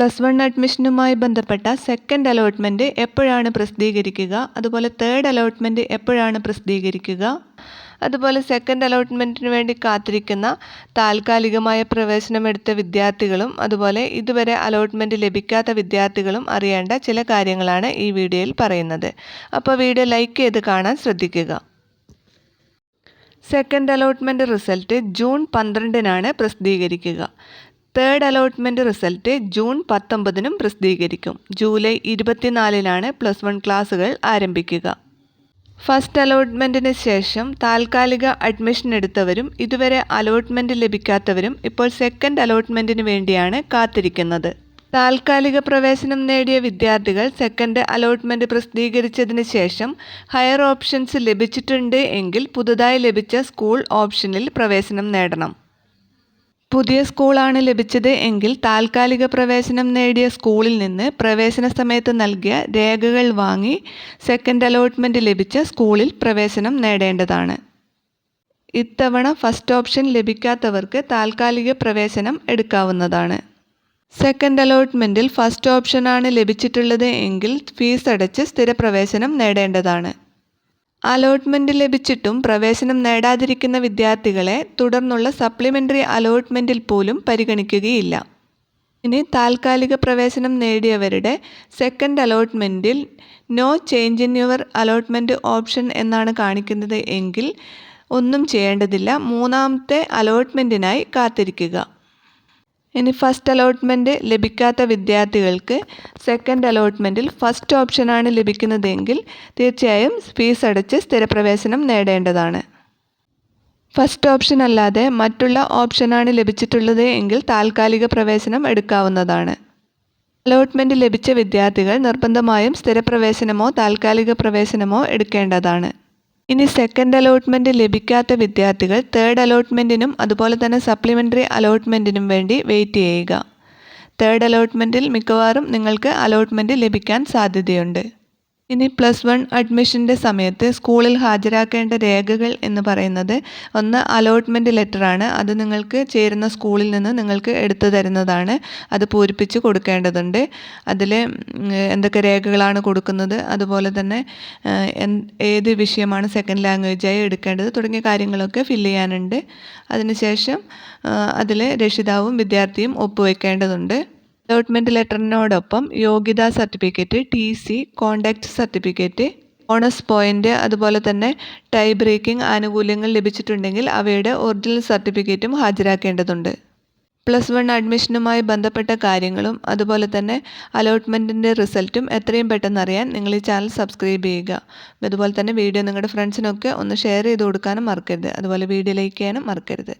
Plus one അഡ്മിഷനുമായി ബന്ധപ്പെട്ട second allotment എപ്പോഴാണ് പ്രസിദ്ധീകരിക്കുക? അതുപോലെ തേർഡ് അലോട്ട്മെന്റ് എപ്പോഴാണ് പ്രസിദ്ധീകരിക്കുക? അതുപോലെ സെക്കൻഡ് അലോട്ട്മെന്റിന് വേണ്ടി കാത്തിരിക്കുന്ന താൽക്കാലികമായ പ്രവേശനമെടുത്ത വിദ്യാർത്ഥികളും അതുപോലെ ഇതുവരെ അലോട്ട്മെന്റ് ലഭിക്കാത്ത വിദ്യാർത്ഥികളും അറിയേണ്ട ചില കാര്യങ്ങളാണ് ഈ വീഡിയോയിൽ പറയുന്നത്. അപ്പോൾ വീഡിയോ ലൈക്ക് ചെയ്ത് കാണാൻ ശ്രദ്ധിക്കുക. സെക്കൻഡ് അലോട്ട്മെന്റ് റിസൾട്ട് ജൂൺ പന്ത്രണ്ടിനാണ് പ്രസിദ്ധീകരിക്കുക. തേർഡ് അലോട്ട്മെന്റ് റിസൾട്ട് ജൂൺ പത്തൊമ്പതിനും പ്രസിദ്ധീകരിക്കും. ജൂലൈ ഇരുപത്തിനാലിനാണ് പ്ലസ് വൺ ക്ലാസ്സുകൾ ആരംഭിക്കുക. ഫസ്റ്റ് അലോട്ട്മെന്റിന് ശേഷം താൽക്കാലിക അഡ്മിഷൻ എടുത്തവരും ഇതുവരെ അലോട്ട്മെന്റ് ലഭിക്കാത്തവരും ഇപ്പോൾ സെക്കൻഡ് അലോട്ട്മെന്റിന് വേണ്ടിയാണ് കാത്തിരിക്കുന്നത്. താൽക്കാലിക പ്രവേശനം നേടിയ വിദ്യാർത്ഥികൾ സെക്കൻഡ് അലോട്ട്മെന്റ് പ്രസിദ്ധീകരിച്ചതിന് ശേഷം ഹയർ ഓപ്ഷൻസ് ലഭിച്ചിട്ടുണ്ട് എങ്കിൽ പുതുതായി ലഭിച്ച സ്കൂൾ ഓപ്ഷനിൽ പ്രവേശനം നേടണം. പുതിയ സ്കൂളാണ് ലഭിച്ചത് എങ്കിൽ താൽക്കാലിക പ്രവേശനം നേടിയ സ്കൂളിൽ നിന്ന് പ്രവേശന സമയത്ത് നൽകിയ രേഖകൾ വാങ്ങി സെക്കൻഡ് അലോട്ട്മെന്റ് ലഭിച്ച സ്കൂളിൽ പ്രവേശനം നേടേണ്ടതാണ്. ഇത്തവണ ഫസ്റ്റ് ഓപ്ഷൻ ലഭിക്കാത്തവർക്ക് താൽക്കാലിക പ്രവേശനം എടുക്കാവുന്നതാണ്. സെക്കൻഡ് അലോട്ട്മെന്റിൽ ഫസ്റ്റ് ഓപ്ഷനാണ് ലഭിച്ചിട്ടുള്ളത് എങ്കിൽ ഫീസ് അടച്ച് സ്ഥിരപ്രവേശനം നേടേണ്ടതാണ്. അലോട്ട്മെന്റ് ലഭിച്ചിട്ടും പ്രവേശനം നേടാതിരിക്കുന്ന വിദ്യാർത്ഥികളെ തുടർന്നുള്ള സപ്ലിമെന്ററി അലോട്ട്മെന്റിൽ പോലും പരിഗണിക്കുകയില്ല. ഇനി താൽക്കാലിക പ്രവേശനം നേടിയവരുടെ second അലോട്ട്മെന്റിൽ no change in your allotment option എന്നാണ് കാണിക്കുന്നത് എങ്കിൽ ഒന്നും ചെയ്യേണ്ടതില്ല. മൂന്നാമത്തെ അലോട്ട്മെന്റിനായി കാത്തിരിക്കുക. ഇനി ഫസ്റ്റ് അലോട്ട്മെന്റ് ലഭിക്കാത്ത വിദ്യാർത്ഥികൾക്ക് സെക്കൻഡ് അലോട്ട്മെന്റിൽ ഫസ്റ്റ് ഓപ്ഷനാണ് ലഭിക്കുന്നതെങ്കിൽ തീർച്ചയായും ഫീസ് അടച്ച് സ്ഥിരപ്രവേശനം നേടേണ്ടതാണ്. ഫസ്റ്റ് ഓപ്ഷൻ അല്ലാതെ മറ്റുള്ള ഓപ്ഷനാണ് ലഭിച്ചിട്ടുള്ളത് എങ്കിൽ താൽക്കാലിക പ്രവേശനം എടുക്കാവുന്നതാണ്. അലോട്ട്മെന്റ് ലഭിച്ച വിദ്യാർത്ഥികൾ നിർബന്ധമായും സ്ഥിരപ്രവേശനമോ താൽക്കാലിക പ്രവേശനമോ എടുക്കേണ്ടതാണ്. ഇനി സെക്കൻഡ് അലോട്ട്മെന്റ് ലഭിക്കാത്ത വിദ്യാർത്ഥികൾ തേർഡ് അലോട്ട്മെന്റിനും അതുപോലെ തന്നെ സപ്ലിമെന്ററി അലോട്ട്മെന്റിനും വേണ്ടി വെയിറ്റ് ചെയ്യുക. തേർഡ് അലോട്ട്മെന്റിൽ മിക്കവാറും നിങ്ങൾക്ക് അലോട്ട്മെന്റ് ലഭിക്കാൻ സാധ്യതയുണ്ട്. ഇനി പ്ലസ് വൺ അഡ്മിഷന്റെ സമയത്ത് സ്കൂളിൽ ഹാജരാക്കേണ്ട രേഖകൾ എന്ന് പറയുന്നത് ഒന്ന് അലോട്ട്മെന്റ് ലെറ്ററാണ് അത് നിങ്ങൾക്ക് ചേരുന്ന സ്കൂളിൽ നിന്ന് നിങ്ങൾക്ക് എടുത്തു തരുന്നതാണ്. അത് പൂരിപ്പിച്ച് കൊടുക്കേണ്ടതുണ്ട്. അതിൽ എന്തൊക്കെ രേഖകളാണ് കൊടുക്കുന്നത്? അതുപോലെ തന്നെ ഏത് വിഷയമാണ് സെക്കൻഡ് ലാംഗ്വേജായി എടുക്കേണ്ടത്? തുടങ്ങിയ കാര്യങ്ങളൊക്കെ ഫില്ല് ചെയ്യാനുണ്ട്. അതിനുശേഷം അതിൽ രക്ഷിതാവും വിദ്യാർത്ഥിയും ഒപ്പുവെക്കേണ്ടതുണ്ട്. അലോട്ട്മെന്റ് ലെറ്ററിനോടൊപ്പം യോഗ്യതാ certificate T C contact certificate bonus point അതുപോലെ തന്നെ ടൈ ബ്രേക്കിംഗ് ആനുകൂല്യങ്ങൾ ലഭിച്ചിട്ടുണ്ടെങ്കിൽ അവയുടെ ഒറിജിനൽ സർട്ടിഫിക്കറ്റും ഹാജരാക്കേണ്ടതുണ്ട്. പ്ലസ് വൺ അഡ്മിഷനുമായി ബന്ധപ്പെട്ട കാര്യങ്ങളും അതുപോലെ തന്നെ അലോട്ട്മെന്റിന്റെ റിസൾട്ടും എത്രയും പെട്ടെന്ന് അറിയാൻ നിങ്ങൾ ഈ ചാനൽ സബ്സ്ക്രൈബ് ചെയ്യുക. അതുപോലെ തന്നെ വീഡിയോ നിങ്ങളുടെ ഫ്രണ്ട്സിനൊക്കെ ഒന്ന് ഷെയർ ചെയ്ത് കൊടുക്കാനും മറക്കരുത്. അതുപോലെ വീഡിയോ ലൈക്ക് ചെയ്യാനും മറക്കരുത്.